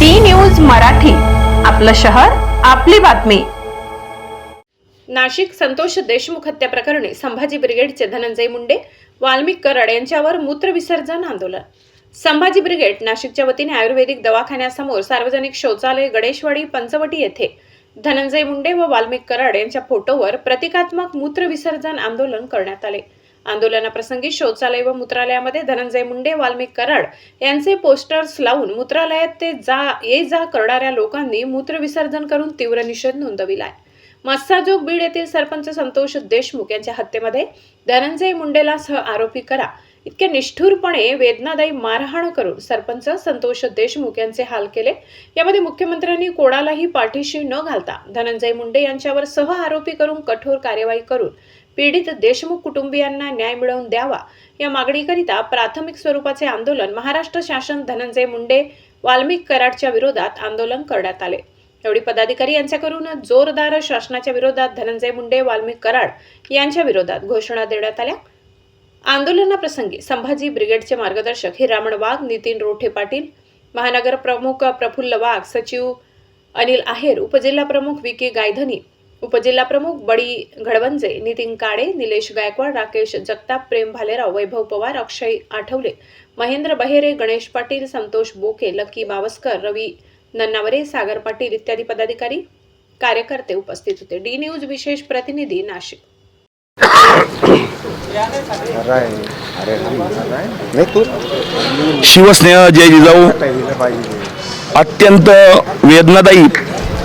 D news Marathi आपलं शहर आपली बातमी. नाशिक संतोष देशमुख हत्या प्रकरणी संभाजी ब्रिगेडचे धनंजय मुंडे वाल्मिक कराड यांच्यावर मूत्रविसर्जन आंदोलन. संभाजी ब्रिगेड नाशिकच्या वतीने आयुर्वेदिक दवाखान्यासमोर सार्वजनिक शौचालय गणेशवाडी पंचवटी येथे. धनंजय मुंडे व वाल्मिक कराड यांच्या फोटोवर प्रतिकात्मक मूत्रविसर्जन आंदोलन करण्यात आले. आंदोलनाप्रसंगी शौचालय व मूत्रालयामध्ये धनंजय मुंडे वाल्मिक कराड यांचे पोस्टर्स लावून मूत्रालयात ते जा ये जा करणाऱ्या लोकांनी मूत्रविसर्जन करून तीव्र निषेध नोंदविलाय. मस्साजोग बीड येथील सरपंच संतोष देशमुख यांच्या हत्येमध्ये धनंजय मुंडेला सह आरोपी करा. इतक्या निष्ठुरपणे वेदनादायी मारहाण करून सरपंच संतोष देशमुख यांचे हाल केले. यामध्ये मुख्यमंत्र्यांनी कोणालाही पाठीशी न घालता धनंजय मुंडे यांच्यावर सह आरोपी करून कठोर कार्यवाही करून पीडित देशमुख कुटुंबियांना न्याय मिळवून द्यावा या मागणीकरिता प्राथमिक स्वरूपाचे आंदोलन महाराष्ट्र शासन धनंजय मुंडे वाल्मिक कराडच्या विरोधात आंदोलन करण्यात आले. एवढी पदाधिकारी यांच्याकडून जोरदार शासनाच्या विरोधात धनंजय मुंडे वाल्मिक कराड यांच्या विरोधात घोषणा देण्यात आल्या. आंदोलनाप्रसंगी संभाजी ब्रिगेडचे मार्गदर्शक हिरामण वाघ नितीन रोठे पाटील महानगर प्रमुख प्रफुल्ल वाघ सचिव अनिल आहेर उपजिल्हा प्रमुख विके के गायधनी उपजिल्हा प्रमुख बडी घडवंजे नितीन काळे निलेश गायकवाड राकेश जगताप प्रेम भालेराव वैभव पवार अक्षय आठवले महेंद्र बहेरे गणेश पाटील संतोष बोके लकी बावस्कर रवी नन्नावरे सागर पाटील इत्यादी पदाधिकारी कार्यकर्ते उपस्थित होते. डी न्यूज विशेष प्रतिनिधी नाशिक. शिवस्नेह जय जिजाऊ. अत्यंत वेदनादायी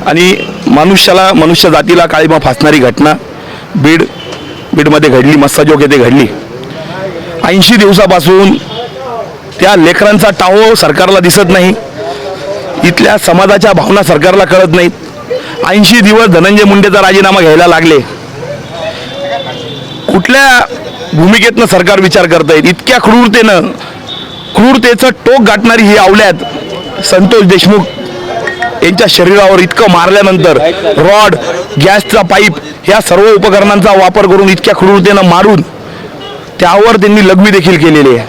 आणि मनुष्याला मनुष्य जातीला काळीमा फासणारी घटना बीड बीडमध्ये घडली मस्साजोग येथे घडली. ऐंशी दिवसापासून त्या लेकरांचा टाहो सरकारला दिसत नाही. इथल्या समाजाच्या भावना सरकारला कळत नाहीत. ऐंशी दिवस धनंजय मुंडेचा राजीनामा घ्यायला लागले. कुठल्या भूमिकेतनं सरकार विचार करत इतक्या क्रूरतेनं क्रूरतेचं टोक गाठणारी ही आवल्यात संतोष देशमुख. यांच्या शरीरावर इतकं मारल्यानंतर रॉड गॅसचा पाईप ह्या सर्व उपकरणांचा वापर करून इतक्या क्रूरतेनं मारून त्यावर त्यांनी लघवी देखील केलेली आहे.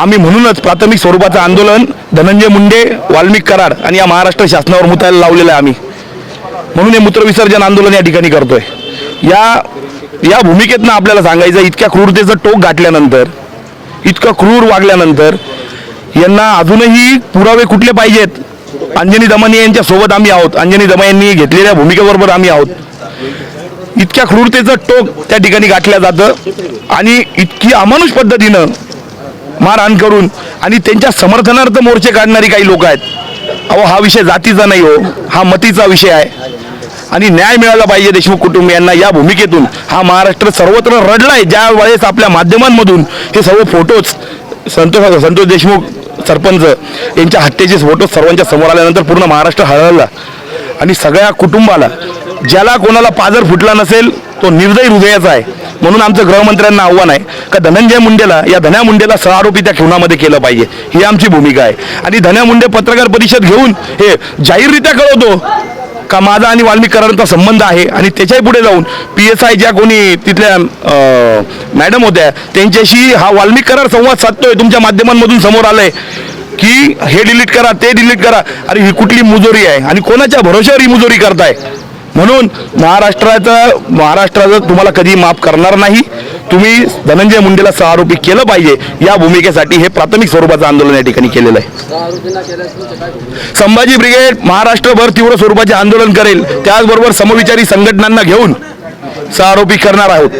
आम्ही म्हणूनच प्राथमिक स्वरूपाचं आंदोलन धनंजय मुंडे वाल्मिक कराड आणि या महाराष्ट्र शासनावर मुतायला लावलेलं आहे आम्ही. म्हणून हे मूत्रविसर्जन आंदोलन या ठिकाणी करतोय. या या भूमिकेतनं आपल्याला सांगायचं इतक्या क्रूरतेचं टोक गाठल्यानंतर इतकं क्रूर वागल्यानंतर यांना अजूनही पुरावे कुठले पाहिजेत? अंजनी दमानी यांच्या सोबत आम्ही आहोत. अंजनी दमा यांनी घेतलेल्या भूमिकेबरोबर आम्ही आहोत. इतक्या क्रूरतेचं टोक त्या ठिकाणी गाठलं जातं आणि इतकी अमानुष पद्धतीनं मारहाण करून आणि त्यांच्या समर्थनार्थ मोर्चे काढणारी काही लोक आहेत. अहो हा विषय जातीचा नाही हो हा मतीचा विषय आहे. आणि न्याय मिळाला पाहिजे देशमुख कुटुंबियांना या भूमिकेतून. हा महाराष्ट्र सर्वत्र रडला आहे ज्या वेळेस आपल्या माध्यमांमधून हे सर्व फोटोज संतोष संतोष देशमुख सरपंच यांच्या हत्येचे फोटो सर्वांच्या समोर आल्यानंतर पूर्ण महाराष्ट्र हळहळला. आणि सगळ्या कुटुंबाला ज्याला कोणाला पाजर फुटला नसेल तो निर्दयी हृदयाचा आहे. म्हणून आमचं गृहमंत्र्यांना आव्हान आहे का धनंजय मुंडेला या धन्या मुंडेला सहआरोपी त्या खुनामध्ये केलं पाहिजे. ही आमची भूमिका आहे. आणि धन्या मुंडे पत्रकार परिषद घेऊन हे जाहीररित्या कळवतो का माझा आणि वाल्मिकरांचा संबंध आहे आणि त्याच्याही पुढे जाऊन पी एस आय ज्या कोणी तिथल्या मॅडम होत्या त्यांच्याशी हा वाल्मिक करार संवाद साधतोय तुमच्या माध्यमांमधून समोर आलंय की हे डिलीट करा ते डिलीट करा. अरे ही कुठली मुजोरी आहे? आणि कोणाच्या भरोश्यावर ही मुजोरी करताय? म्हणून महाराष्ट्राचं महाराष्ट्राचं तुम्हाला कधी माफ करणार नाही. तुम्ही धनंजय मुंडेला सहआरोपी केलं पाहिजे. या भूमिकेसाठी हे प्राथमिक स्वरूपाचं आंदोलन या ठिकाणी केलेलं आहे. संभाजी ब्रिगेड महाराष्ट्रभर तीव्र स्वरूपाचे आंदोलन करेल. त्याचबरोबर समविचारी संघटनांना घेऊन सहआरोपी करणार आहोत.